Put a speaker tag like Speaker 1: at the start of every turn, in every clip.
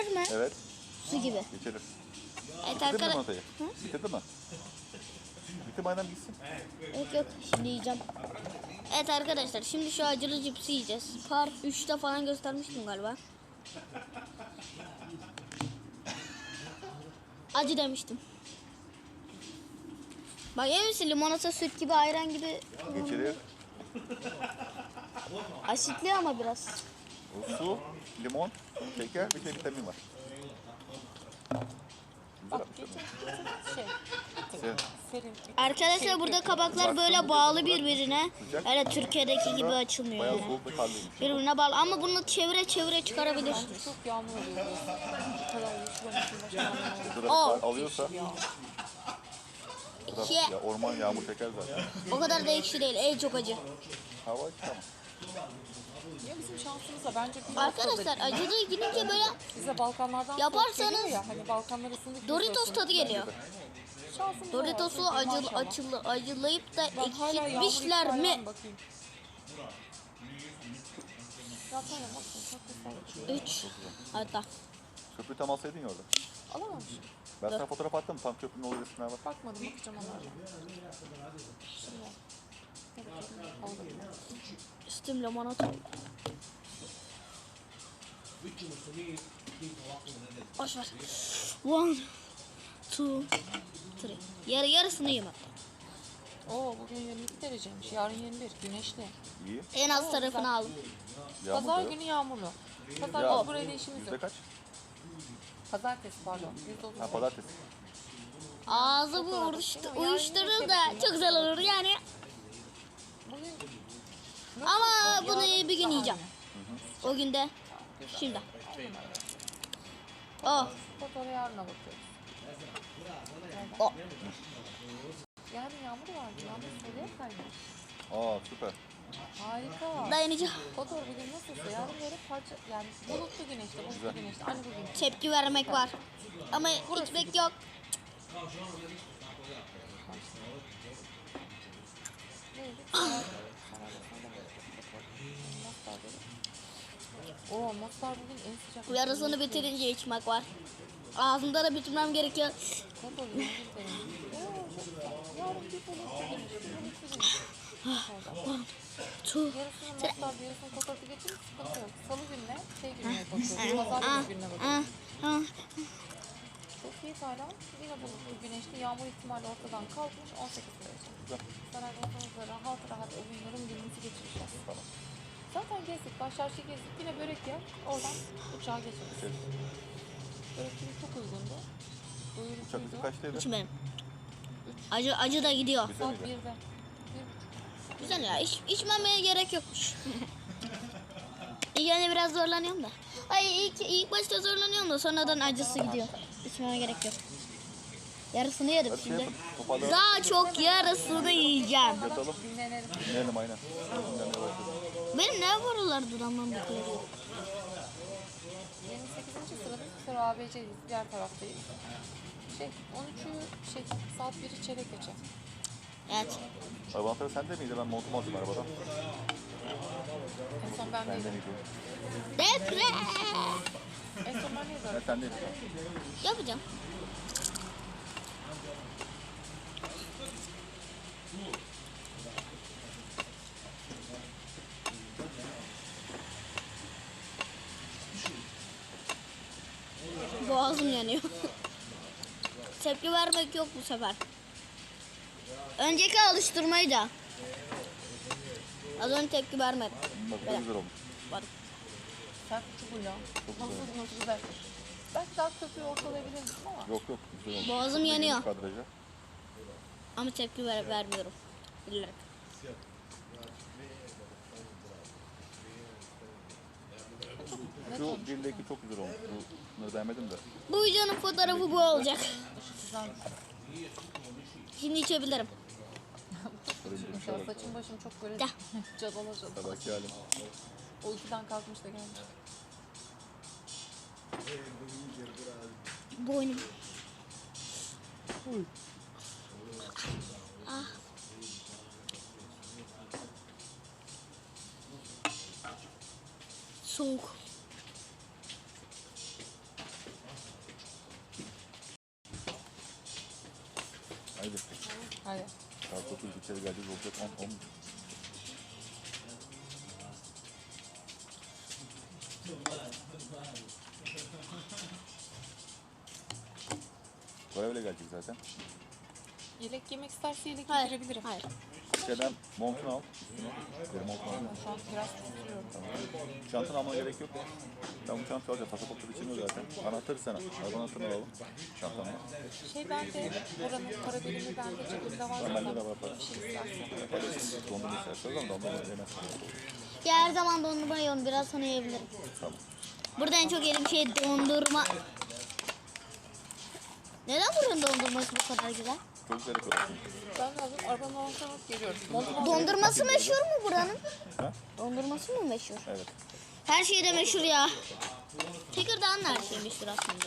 Speaker 1: geçirir mi?
Speaker 2: Evet.
Speaker 1: Su gibi.
Speaker 2: Geçelim.
Speaker 1: Evet
Speaker 2: Bitirdin mi
Speaker 1: arkadaşlar.
Speaker 2: Bitirdi mi? Bitti madem gitsin.
Speaker 1: Yok yok şimdi yiyeceğim. Evet arkadaşlar şimdi şu acılı cipsi yiyeceğiz. Part 3'te falan göstermiştim galiba. Acı demiştim. Bak emin misin limonata süt gibi ayran gibi
Speaker 2: Geçirir.
Speaker 1: asitli ama biraz.
Speaker 2: O su, limon, şeker bir şey vitamin var.
Speaker 3: Şey, serin.
Speaker 1: Arkadaşlar burada kabaklar böyle bağlı birbirine. Öyle Türkiye'deki gibi açılmıyor
Speaker 2: Bayağı
Speaker 1: yani.
Speaker 2: soğuk.
Speaker 1: Birbirine bağlı ama bunu çevire çevire çıkarabilirsiniz.
Speaker 3: Çok yağmur oluyor. Bu kadar
Speaker 1: Oh.
Speaker 2: kar alıyorsa
Speaker 1: İki.
Speaker 2: ya orman yağmur çeker zaten.
Speaker 1: O kadar da ekşi değil. En çok acı.
Speaker 2: Hava tamam.
Speaker 3: Ya bizim şansımızla bence bir
Speaker 1: Arkadaşlar acılı gidince böyle
Speaker 3: Bize Balkanlardan
Speaker 1: Yaparsanız
Speaker 3: geliyor ya hani Balkanlar ısındık.
Speaker 1: Doritos tadı geliyor.
Speaker 3: Şansımız
Speaker 1: Doritos'u acılı, açılı, acılayıp da ekşitmişler mi?
Speaker 3: ihtimaline bakayım. Yapsana bakın çok güzel.
Speaker 1: 3 Hatta
Speaker 2: Köprü tam alsaydın ya orada.
Speaker 3: Alamamışım.
Speaker 2: Ben sana fotoğraf attım tam köprünün olduğu resimler var.
Speaker 3: Bakmadım bakacağım onlara. Şimdi.
Speaker 1: Üstüm limonata oldu. Boş ver. One, two, three. Yarı yarısını yiyeyim hatta.
Speaker 3: Oo bugün 22 dereceymiş. Yarın 21. Güneşli.
Speaker 2: İyi.
Speaker 1: En az
Speaker 3: Oo,
Speaker 1: tarafını aldım.
Speaker 2: Yağmur
Speaker 3: Pazar günü yağmurlu. Pazar günü buraya da işimiz yok.
Speaker 2: kaç?
Speaker 3: Pazartesi pardon. %30.
Speaker 2: Ha pazartesi.
Speaker 1: Ağzı bu uyuştu- uyuşturur da çok güzel olur yani. Ama bunu bir gün yiyeceğim. O günde. Şimdi. Oh.
Speaker 3: fotoğrafı yarına bakıyoruz.
Speaker 1: Oh.
Speaker 3: Yani yağmur vardı. Yağmur soruyor kaymış.
Speaker 2: Aa süper.
Speaker 3: Harika.
Speaker 1: Dayanacağım.
Speaker 3: Fotoğraf bugün nasılsa yarın böyle parça yani bulutlu güneşli, bulutlu güneşli. Aynı bugün.
Speaker 1: Tepki vermek var. Ama içmek yok.
Speaker 3: Neydi? Mostar. Oo Mostar bugün en sıcak.
Speaker 1: Yarısını bitirince içmek var. Ağzımda da bitirmem gerekiyor.
Speaker 3: Ne. Orada.
Speaker 1: Tuh.
Speaker 3: Yarısını Mostar, yarısını fotoğrafı geçin, sıkıntı yok. Salı gününe, şey gününe bakıyoruz. Pazar gününe bakıyoruz.
Speaker 1: Ah, ah.
Speaker 3: Çok iyi Taylan. Yine bulutlu güneşli yağmur ihtimali ortadan kalkmış 18 derece. Saraylarımızda rahat rahat o günlerin günümüzü geçireceğiz. Zaten gezdik. Başarşı gezdik. Yine börek yer. Oradan uçağa geçeriz. Börek gibi çok uygundu.
Speaker 2: Uçak bizi
Speaker 3: Doyurucuydu.
Speaker 2: kaçtaydı?
Speaker 1: İçmedim. Acı acı da gidiyor.
Speaker 2: Bize
Speaker 3: Saat
Speaker 2: miydi?
Speaker 3: 1'de. Bir buçuk.
Speaker 1: Güzel ya. İç, içmemeye gerek yokmuş. Yani biraz zorlanıyorum da. Ay ilk, ilk başta zorlanıyorum da sonradan acısı gidiyor. İçmeme gerek yok. Yarısını yedim
Speaker 2: Hadi şey
Speaker 1: şimdi.
Speaker 2: Toparlayalım.
Speaker 1: Daha çok yarısını yiyeceğim.
Speaker 2: Yatalım.
Speaker 3: Dinlenelim.
Speaker 2: Dinleyelim aynen.
Speaker 1: Benim ne var oralar duramam bu kadar.
Speaker 3: 28. sırada sonra ABC'yiz. Diğer taraftayız. Şey 13'ü şey saat 1'i çeyrek geçe.
Speaker 1: Evet.
Speaker 2: Avantajı sende miydi? Ben montumu aldım arabadan.
Speaker 3: En son ben
Speaker 2: Sende
Speaker 3: değilim.
Speaker 2: miydi?
Speaker 1: Deprem.
Speaker 3: En son ben değilim.
Speaker 2: Ben sendeydim.
Speaker 1: Yapacağım. Boğazım yanıyor. Tepki vermek yok bu sefer. Önceki alıştırmayı da. Az önce tepki vermedim.
Speaker 2: Bak çok güzel olmuş.
Speaker 1: Bak.
Speaker 3: Sen çubuğuyla. Nasıl nasıl güzel. Belki daha köprüyü ortalayabilir misin ama.
Speaker 2: Yok yok güzel olmuş.
Speaker 1: Boğazım yanıyor.
Speaker 2: Kadraja.
Speaker 1: Ama tepki ver vermiyorum. Bilerek.
Speaker 2: Şu 1 ile 2 çok güzel olmuş. Bunları beğenmedim de.
Speaker 1: Bu videonun fotoğrafı bu olacak. Şimdi içebilirim.
Speaker 2: Şey
Speaker 3: saçım başım çok böyle cadala cadala.
Speaker 2: Sabahki halim.
Speaker 3: O ikiden kalkmış da gelmiş.
Speaker 1: Boynum. Ah. Soğuk.
Speaker 2: Haydi.
Speaker 3: Hadi.
Speaker 2: Saat 9 içeri geleceğiz olacak 10 10. Görevle gelecek zaten.
Speaker 3: Yelek yemek isterse yelek
Speaker 1: Hayır.
Speaker 3: getirebilirim.
Speaker 1: Hayır.
Speaker 2: İçeriden montunu al. Üstüne. Bir montunu al.
Speaker 3: Şu an biraz tutuyorum.
Speaker 2: Çantanı almana gerek yok. Ben bu çantayı alacağım. Pasaportları içinde zaten. Anahtarı sen al. Arabanın anahtarını alalım. Çantanı.
Speaker 3: Şey bende, buranın para birimi bende cebimde var.
Speaker 2: Ben bende de var para.
Speaker 3: Bir şey istersen.
Speaker 2: Yaparız. Dondurma isterseniz ama dondurma yemezsiniz.
Speaker 1: Ya her zaman dondurma yiyorum. Biraz sonra yiyebilirim.
Speaker 2: Tamam.
Speaker 1: Burada en çok yediğim şey dondurma. Neden buranın dondurması bu kadar güzel?
Speaker 2: Çok güzel yapıyorsun.
Speaker 3: Ben de alıp arabanın altına geliyorum.
Speaker 1: Dondurması meşhur mu buranın?
Speaker 2: Ha?
Speaker 1: Dondurması mı meşhur?
Speaker 2: Evet.
Speaker 1: Her şey de meşhur ya. Tekirdağ'ın her şeyi meşhur aslında.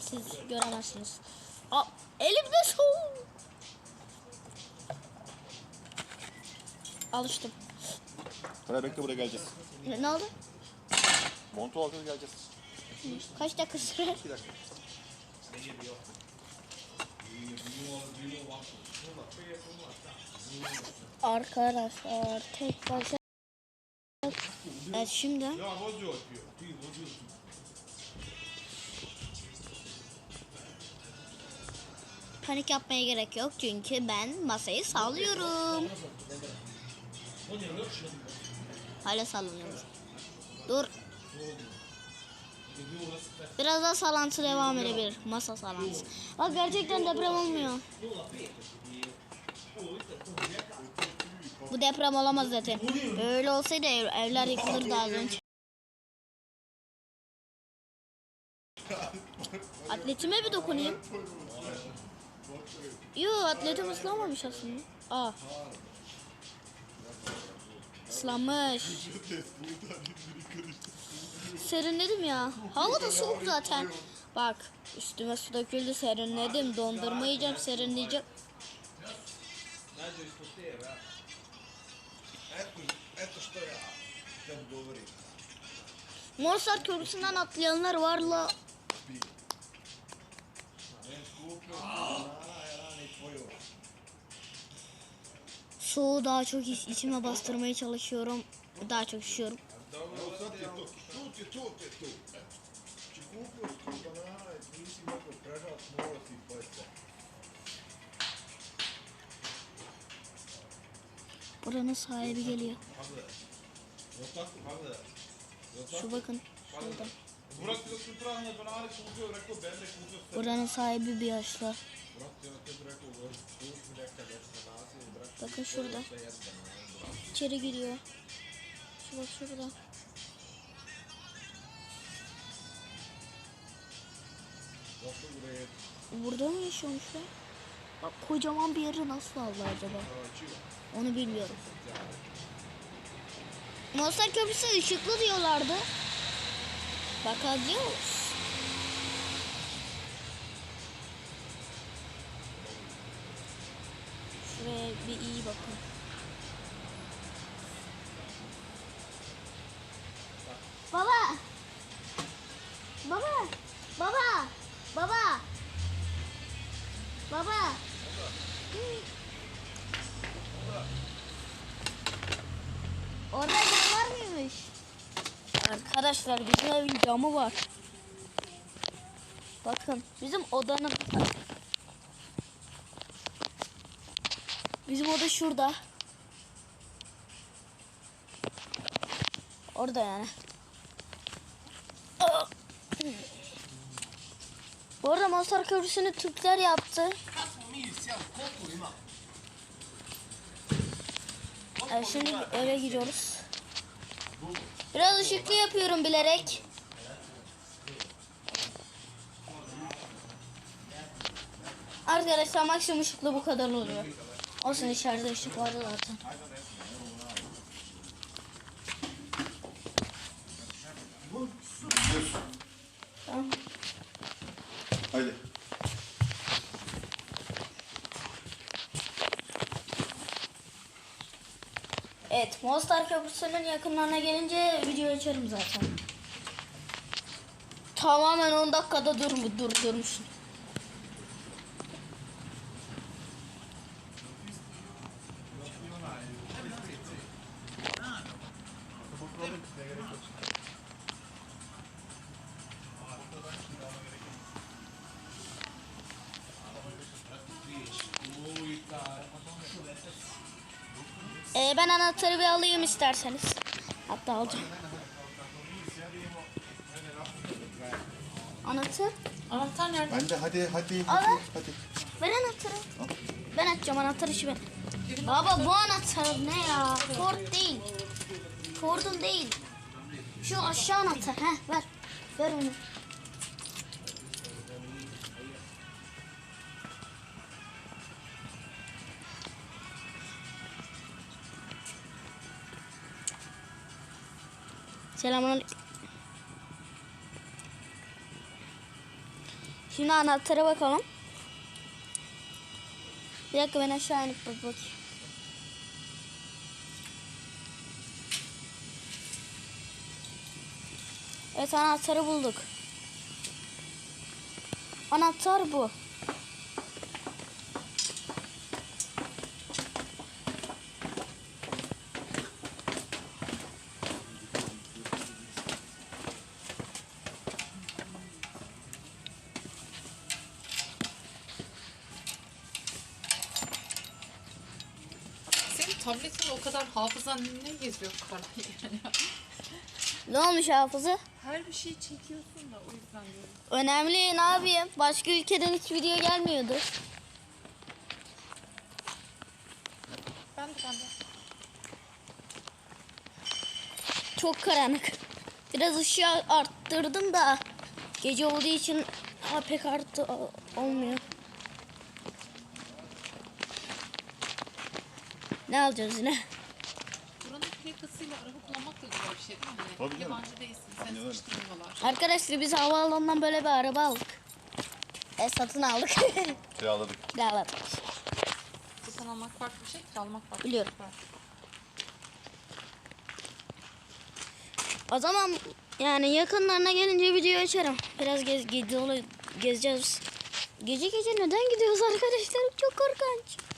Speaker 1: Siz göremezsiniz. Aa, elimde soğuk. Alıştım.
Speaker 2: Buraya bekle buraya geleceğiz.
Speaker 1: Ne, oldu?
Speaker 2: Montu alacağız geleceğiz.
Speaker 1: Kaç dakika sürer?
Speaker 2: Bir dakika.
Speaker 1: Arkadaşlar tek başa Evet şimdi Panik yapmaya gerek yok çünkü ben masayı sallıyorum. Hala sallanıyoruz. Dur. Biraz daha sallantı devam edebilir. Masa sallantısı. Bak gerçekten deprem olmuyor. Bu deprem olamaz zaten. Öyle olsaydı ev- evler yıkılırdı az önce. Atletime bir dokunayım. Yo atletim ıslanmamış aslında. Aa. Islanmış. Serinledim ya. Hava da soğuk zaten. Bak üstüme su döküldü serinledim. Dondurma yiyeceğim serinleyeceğim. Morsart Köprüsü'nden atlayanlar var la. Soğuğu daha çok iç- içime bastırmaya çalışıyorum. Daha çok üşüyorum.
Speaker 4: Dobro, sad je to, tut je, tut je, tut. Či kupio sto banana i nisi mogao prežat, morao si pojca.
Speaker 1: Oranın sahibi geliyor. Şu bakın. Şurada. Burak sahibi bir yaşlı. Bakın şurada. İçeri giriyor.
Speaker 4: U redu.
Speaker 1: Burada mı yaşıyormuşlar? Bak kocaman bir yeri nasıl aldı acaba? Onu bilmiyorum. Mostar Köprüsü ışıklı diyorlardı. Bakacağız. Şuraya bir iyi bakın. Arkadaşlar bizim evin camı var. Bakın bizim odanın Bizim oda şurada. Orada yani. Bu arada Mazhar Köprüsü'nü Türkler yaptı. Evet, şimdi eve gidiyoruz. Biraz ışıklı yapıyorum bilerek. Arkadaşlar maksimum ışıklı bu kadar oluyor. Olsun içeride ışık vardı zaten. Tamam.
Speaker 2: Haydi.
Speaker 1: Mostar Köprüsü'nün yakınlarına gelince video açarım zaten. Tamamen 10 dakikada dur durdurmuşum. Ee, anahtarı bir alayım isterseniz. Hatta alacağım. Anahtar?
Speaker 3: Anahtar nerede?
Speaker 2: Ben de hadi hadi
Speaker 1: Al.
Speaker 2: hadi. hadi.
Speaker 1: Ver anahtarı. Ben açacağım anahtarı işi ben. Baba bu anahtar ne ya? Ford değil. Ford'un değil. Şu aşağı anahtar. Heh ver. Ver onu. Selamünaleyküm. Şimdi anahtara bakalım. Bir dakika ben aşağı inip bak bakayım. Evet anahtarı bulduk. Anahtar bu.
Speaker 3: Tabletin o kadar hafızan ne geziyor kadar yani.
Speaker 1: Ne olmuş hafızı?
Speaker 3: Her bir şey çekiyorsun da o yüzden diyorum.
Speaker 1: Önemli ne yapayım? Başka ülkeden hiç video gelmiyordu.
Speaker 3: Ben de ben de.
Speaker 1: Çok karanlık. Biraz ışığı arttırdım da gece olduğu için ha, pek arttı olmuyor. Ne alacağız yine?
Speaker 3: Buranın plakasıyla araba kullanmak da güzel bir şey değil mi? Hani
Speaker 2: Tabii canım.
Speaker 3: Yabancı değilsin,
Speaker 2: Aynen öyle.
Speaker 3: sıkıştırmıyorlar.
Speaker 1: Arkadaşlar biz havaalanından böyle bir araba aldık. E satın aldık.
Speaker 2: Kiraladık.
Speaker 1: Kiraladık.
Speaker 3: Satın almak farklı bir şey, kiralamak farklı
Speaker 1: Biliyorum.
Speaker 3: bir şey.
Speaker 1: O zaman yani yakınlarına gelince video açarım. Biraz gez, gezi gezeceğiz. Gece gece neden gidiyoruz arkadaşlar? Çok korkunç.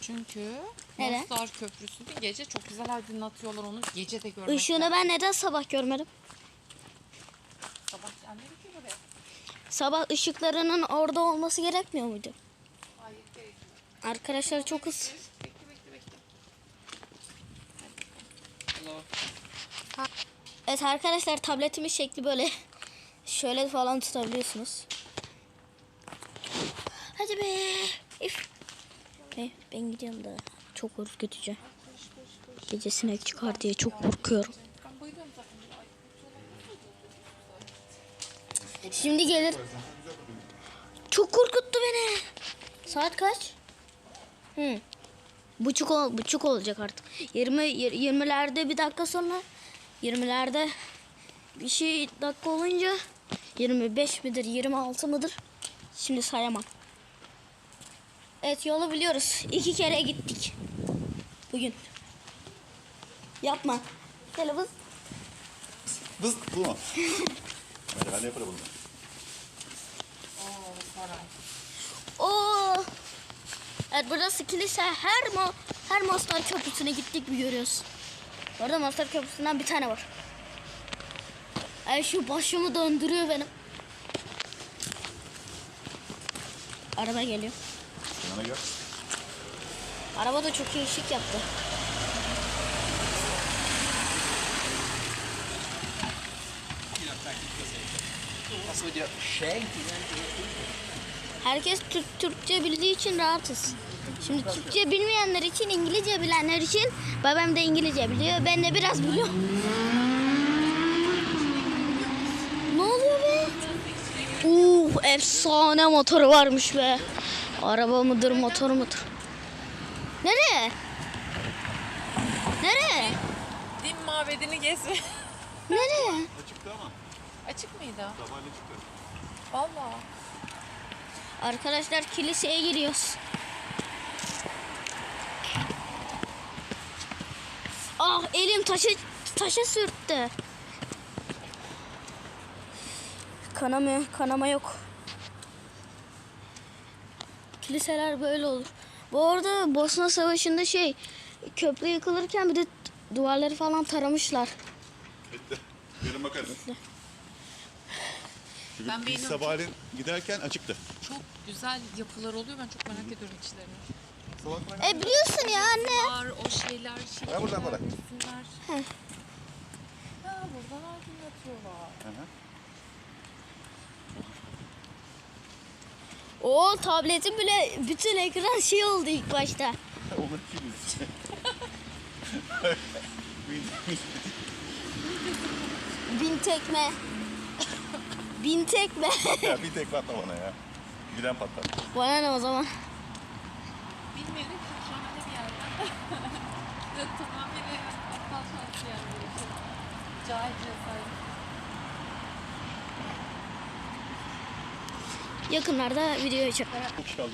Speaker 3: Çünkü
Speaker 1: Neden?
Speaker 3: Mostar Köprüsü'nü gece çok güzel aydınlatıyorlar onu. Gece de görmek
Speaker 1: Işığını ben neden sabah görmedim?
Speaker 3: Sabah gelmedi ki buraya.
Speaker 1: Sabah ışıklarının orada olması gerekmiyor muydu?
Speaker 3: Hayır gerekiyor.
Speaker 1: Arkadaşlar çok hız.
Speaker 3: Bekle bekle bekle.
Speaker 1: Evet arkadaşlar tabletimin şekli böyle. Şöyle falan tutabiliyorsunuz. Hadi be. If. Be, ben gidiyorum da çok ürkütücü. Gece sinek çıkar diye çok korkuyorum. Şimdi gelir. Çok korkuttu beni. Saat kaç? Hı. Buçuk, ol, buçuk olacak artık. 20 yir- 20'lerde bir dakika sonra 20'lerde bir şey dakika olunca 25 midir 26 mıdır? Şimdi sayamam. Evet yolu biliyoruz. İki kere gittik. Bugün. Yapma. Telefon.
Speaker 2: Bız bu mu? Hadi hadi yapalım bunu.
Speaker 3: Oo, saray.
Speaker 1: Oo. Evet burası kilise. Her mo her Mostar Köprüsü'ne gittik mi görüyoruz. Bu arada Mostar Köprüsü'nden bir tane var. Ay şu başımı döndürüyor benim. Araba geliyor.
Speaker 2: Yanına gel.
Speaker 1: Araba da çok iyi ışık yaptı. Herkes Türk, Türkçe bildiği için rahatız. Şimdi Türkçe bilmeyenler için, İngilizce bilenler için babam da İngilizce biliyor. Ben de biraz biliyorum. Ne oluyor be? Uh, efsane motoru varmış be. Araba mıdır, motor mudur? Nereye? Nereye?
Speaker 3: Din mabedini gezme.
Speaker 1: Nereye?
Speaker 2: Açıktı ama.
Speaker 3: Açık mıydı?
Speaker 2: Sabahleyin çıktı.
Speaker 3: Valla.
Speaker 1: Arkadaşlar kiliseye giriyoruz. Ah elim taşı taşa sürttü. Kanama, kanama yok. Kiliseler böyle olur. Bu arada Bosna Savaşı'nda şey köprü yıkılırken bir de duvarları falan taramışlar.
Speaker 2: Bitti. Gelin bakalım. Çünkü
Speaker 3: Ben
Speaker 2: biz sabahleyin giderken açıktı.
Speaker 3: Çok güzel yapılar oluyor. Ben çok merak ediyorum içlerini.
Speaker 1: E biliyorsun ya anne.
Speaker 3: Var o şeyler, şeyler,
Speaker 2: Ver buradan.
Speaker 1: Heh.
Speaker 3: Ha buradan aydınlatıyorlar.
Speaker 2: Hı hı.
Speaker 1: O tabletin bile bütün ekran şey oldu ilk başta.
Speaker 2: Olur ki biz.
Speaker 1: Bin tekme. Bin tekme.
Speaker 2: ya bir tek atma bana ya. Bilen patlar.
Speaker 1: Bana ne o zaman?
Speaker 3: Bilmiyorum ki şahane bir yerden. Ve tamamıyla aptal şansı yani şey. Cahil cesaret.
Speaker 1: Yakınlarda video açarım.
Speaker 2: Çok kaldım.